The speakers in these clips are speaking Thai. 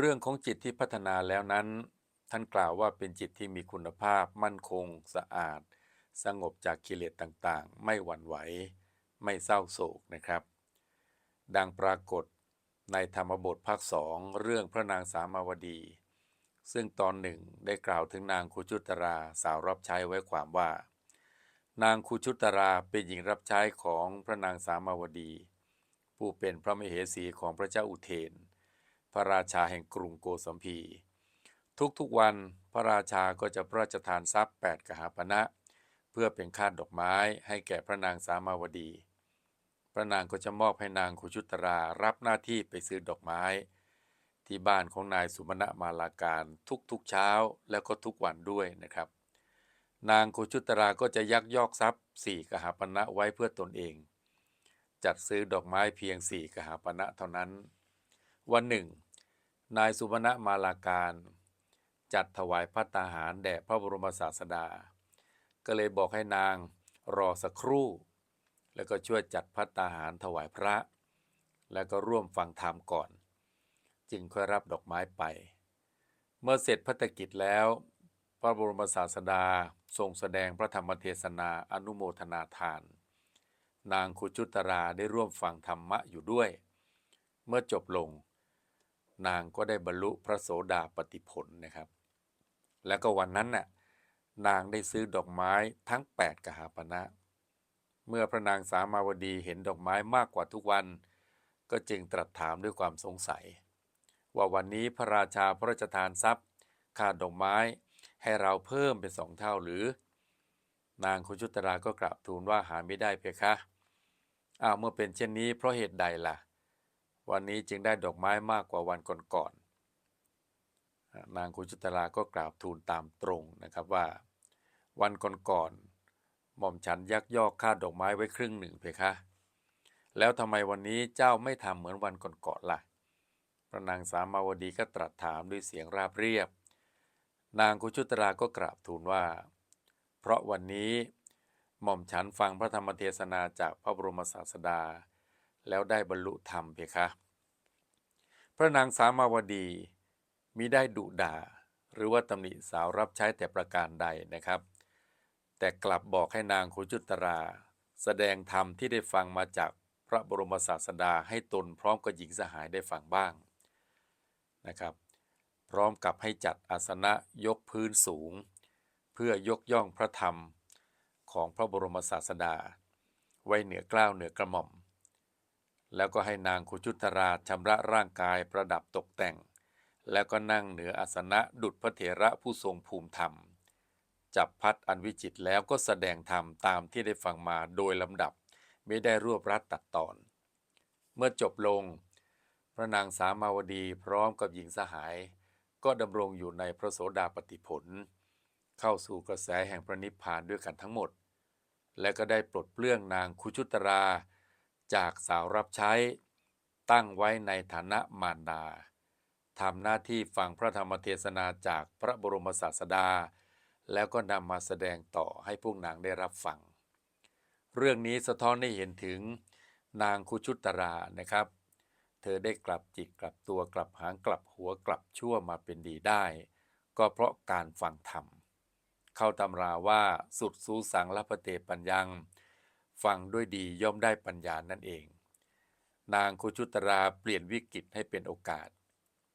เรื่องของจิตที่พัฒนาแล้วนั้น ท่านกล่าวว่าเป็นจิตที่มีคุณภาพ มั่นคง สะอาด สงบจากกิเลสต่างๆ ไม่หวั่นไหว ไม่เศร้าโศกนะครับ ดังปรากฏในธรรมบทภาคสองเรื่องพระนางสามาวดี ซึ่งตอนหนึ่งได้กล่าวถึงนางคุจุตราสาวรับใช้ไว้ความว่า นางคุชุตราเป็นหญิงรับใช้ของพระนางสามาวดี ผู้เป็นพระมเหสีของพระเจ้าอุเทน ระราชาแห่งกรุงโกสัมพี ทุกๆวันพระราชาก็จะพระราชทานทรัพย์แปดกหาปณะเพื่อเป็นค่าดอกไม้ให้แก่พระนางสามาวดี พระนางก็จะมอบให้นางคุชุตรารับหน้าที่ไปซื้อดอกไม้ ที่บ้านของนายสุมาณะมาลาการทุกๆเช้าแล้วก็ทุกวันด้วยนะครับ นางคุชุตราก็จะยักยอกทรัพย์สี่กหาปณะไว้เพื่อตนเอง จัดซื้อดอกไม้เพียงสี่กหาปณะเท่านั้น วันหนึ่ง นายสุมาณะมาลาการ จัดถวายพระตาหารแด่พระบรมศาสดา ก็เลยบอกให้นางรอสักครู่ แล้วก็ช่วยจัดพัตตาหารถวายพระ แล้วก็ร่วมฟังธรรมก่อน จึงค่อยรับดอกไม้ไป เมื่อเสร็จพัฒกิจแล้ว พระบรมศาสดาทรงแสดงพระธรรมเทศนาอนุโมทนาทาน นางคุจุตราได้ร่วมฟังธรรมะอยู่ด้วย เมื่อจบลง นางก็ได้บรรลุพระโสดาปติผลนะครับ แล้วก็วันนั้นน่ะนางได้ซื้อดอกไม้ทั้ง 8 กหาปณะเมื่อพระนางสามาวดีเห็นดอกไม้มากกว่าทุกวัน ก็จึงตรัสถามด้วยความสงสัย ว่าวันนี้พระราชาพระราชทานทรัพย์ค่าดอกไม้ให้เราเพิ่มเป็นสองเท่าหรือ นางคุชุตราก็กราบทูลว่าหาไม่ได้เพคะอ้าวเมื่อเป็นเช่นนี้เพราะเหตุใดล่ะ วันนี้จึงได้ดอกไม้มากกว่าวันก่อนๆนางคุชุตราก็กราบทูลตามตรงนะครับว่า วันก่อนๆหม่อมฉันยักยอกค่าดอกไม้ไว้ครึ่งหนึ่งเพคะ แล้วทำไมวันนี้เจ้าไม่ทำเหมือนวันก่อนๆล่ะ พระนางสามาวดีก็ตรัสถามด้วยเสียงราบเรียบ นางคุชุตราก็กราบทูลว่า เพราะวันนี้หม่อมฉันฟังพระธรรมเทศนาจากพระบรมศาสดา แล้วได้บรรลุธรรมเพคะ พระนางสามาวดีมิได้ดุด่า หรือว่าตำหนิสาวรับใช้แต่ประการใดนะครับ แต่กลับบอกให้นางคุจุตรา แสดงธรรมที่ได้ฟังมาจากพระบรมศาสดาให้ตนพร้อมกับหญิงสหายได้ฟังบ้างนะครับ พร้อมกับให้จัดอาสนะยกพื้นสูง เพื่อยกย่องพระธรรมของพระบรมศาสดา ไว้เหนือกล้าวเหนือกระหม่อม แล้วก็ให้นางคุจุตราชำระร่างกายประดับตกแต่ง แล้วก็นั่งเหนืออาสนะดุจพระเถระผู้ทรงภูมิธรรม จับพัดอันวิจิตแล้วก็แสดงธรรมตามที่ได้ฟังมาโดยลำดับไม่ได้รวบรัดตัดตอน เมื่อจบลง พระนางสามาวดีพร้อมกับหญิงสหาย ก็ดำรงอยู่ในพระโสดาปติผล เข้าสู่กระแสแห่งพระนิพพานด้วยกันทั้งหมด และก็ได้ปลดเปลื้องนางคุชุตรา จากสาวรับใช้ ตั้งไว้ในฐานะมารดาทำหน้าที่ฟังพระธรรมเทศนาจากพระบรมศาสดา แล้วก็นำมาแสดงต่อให้พวกนางได้รับฟัง เรื่องนี้สะท้อนให้เห็นถึงนางคุชุตรานะครับ เธอได้กลับจิตกลับตัวกลับหางกลับหัวกลับชั่วมาเป็นดีได้ ก็เพราะการฟังธรรม เข้าตำราว่าสุดสูสังลพเตปัญญัง ฟังด้วยดีย่อมได้ปัญญานั่นเอง นางคุชุตราเปลี่ยนวิกฤตให้เป็นโอกาส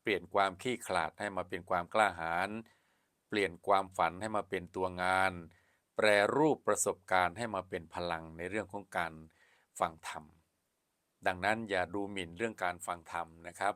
เปลี่ยนความขี้ขลาดให้มาเป็นความกล้าหาญเปลี่ยนความฝันให้มาเป็นตัวงาน แปรรูปประสบการณ์ให้มาเป็นพลังในเรื่องของการฟังธรรม ดังนั้นอย่าดูหมิ่นเรื่องการฟังธรรมนะครับ